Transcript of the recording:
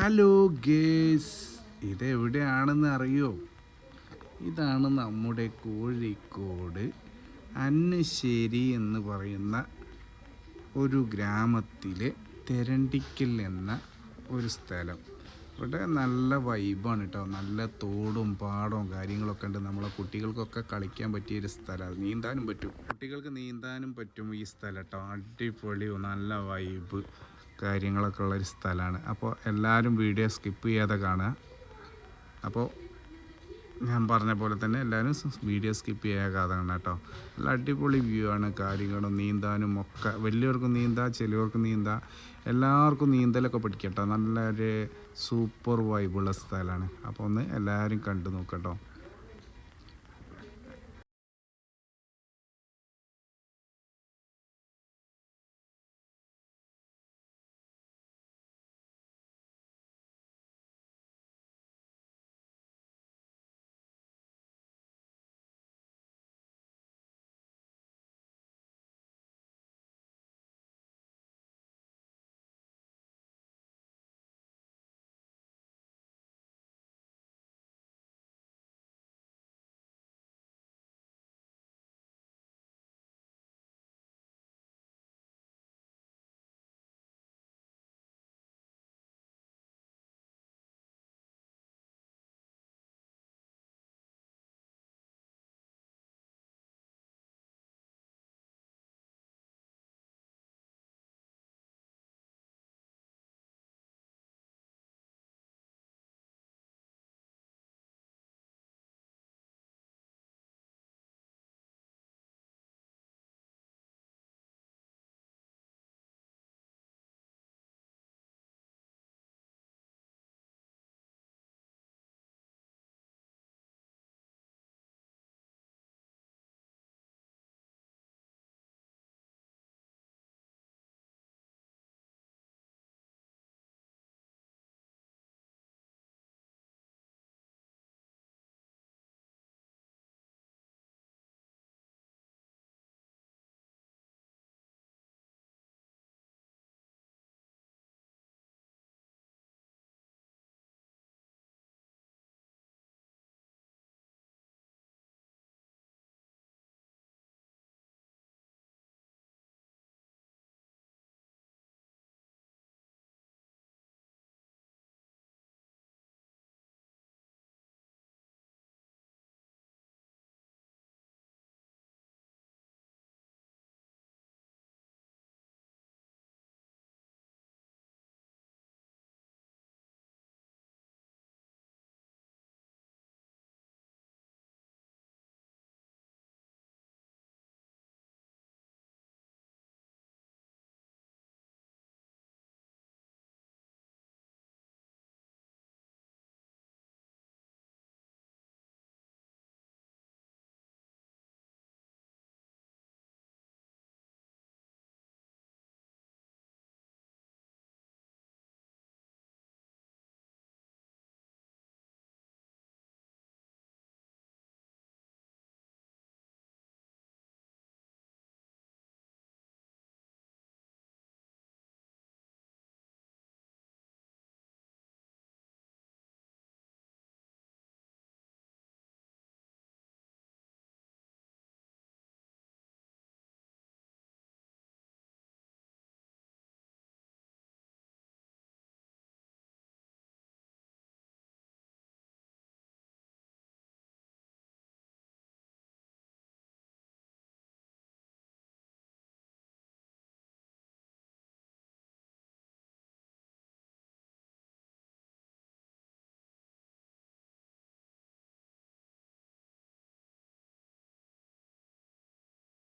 Hello guys ഇതെവിടെയാണെന്ന് അറിയോ? ഇതാണ് നമ്മുടെ കോഴിക്കോട് അന്നശ്ശേരി എന്ന് പറയുന്ന ഒരു ഗ്രാമത്തിലെ തെരണ്ടിക്കൽ എന്ന ഒരു സ്ഥലം. ഇവിടെ നല്ല വൈബാണ് കേട്ടോ നല്ല തോടും പാടവും കാര്യങ്ങളൊക്കെ ഉണ്ട്. നമ്മളെ കുട്ടികൾക്കൊക്കെ കളിക്കാൻ പറ്റിയ ഒരു സ്ഥലമാണ് നീന്താനും പറ്റും. കുട്ടികൾക്ക് നീന്താനും പറ്റും ഈ സ്ഥലം കേട്ടോ അടിപൊളിയും നല്ല വൈബ് കാര്യങ്ങളൊക്കെ ഉള്ളൊരു സ്ഥലമാണ്. അപ്പോൾ എല്ലാവരും വീഡിയോ സ്കിപ്പ് ചെയ്യാതെ കാണുക. അപ്പോൾ ഞാൻ പറഞ്ഞ പോലെ തന്നെ എല്ലാവരും വീഡിയോ സ്കിപ്പ് ചെയ്യാതെ കാണാം കേട്ടോ. നല്ല അടിപൊളി വ്യൂ ആണ്. കാര്യങ്ങളും നീന്താനും ഒക്കെ. വലിയവർക്കും നീന്താ ചിലവർക്കും നീന്താ. എല്ലാവർക്കും നീന്തലൊക്കെ പഠിക്കട്ടോ നല്ലൊരു സൂപ്പർ വൈബുള്ള സ്ഥലമാണ്. അപ്പോൾ ഒന്ന് എല്ലാവരും കണ്ടു നോക്കട്ടോ